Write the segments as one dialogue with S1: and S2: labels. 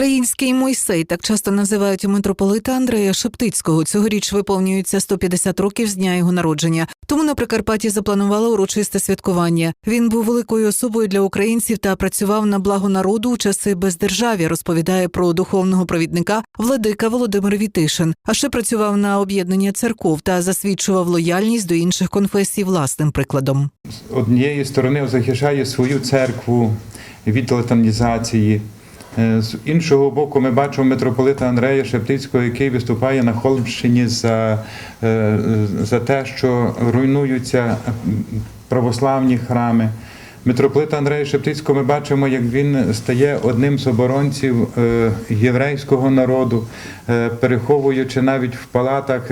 S1: Український Мойсей так часто називають митрополита Андрея Шептицького. Цьогоріч виповнюється 150 років з дня його народження. Тому на Прикарпатті запланували урочисте святкування. Він був великою особою для українців та працював на благо народу у часи бездержав'я. Розповідає про духовного провідника владика Володимир Вітишин. А ще працював на об'єднання церков та засвідчував лояльність до інших конфесій власним прикладом.
S2: з однієї сторони захищає свою церкву від латанізації. Е, З іншого боку, ми бачимо митрополита Андрея Шептицького, який виступає на Холмщині за, е, за те, що руйнуються православні храми. Митрополита Андрея Шептицького ми бачимо, як він стає одним з оборонців е, єврейського народу, переховуючи навіть в палатах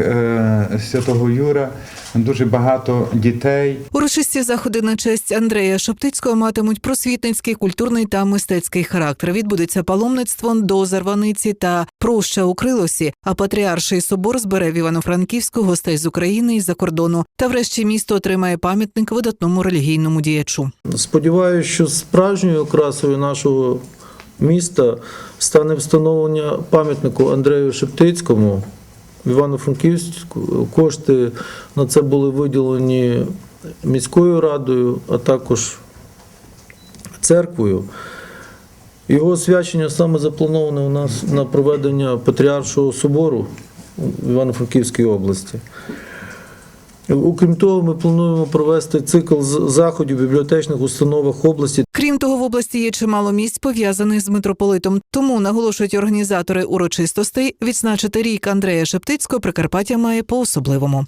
S2: святого Юра дуже багато дітей.
S1: Урочисті заходи на честь Андрея Шептицького матимуть просвітницький, культурний та мистецький характер. Відбудеться паломництво до Зарваниці та проща у Крилосі. А патріарший собор збере в Івано-Франківську гостей з України і за кордону. Та врешті місто отримає пам'ятник видатному релігійному діячу.
S3: Сподіваюся, що справжньою окрасою нашого міста стане встановлення пам'ятнику Андрею Шептицькому в Івано-Франківську. Кошти на це були виділені міською радою, а також церквою. Його освячення саме заплановане у нас на проведення Патріаршого собору в Івано-Франківській області. Окрім того, ми плануємо провести цикл заходів в бібліотечних установах області
S1: Крім того, в області є чимало місць пов'язаних з митрополитом. Тому наголошують організатори урочистостей, відзначити рік Андрея Шептицького Прикарпаття має по особливому.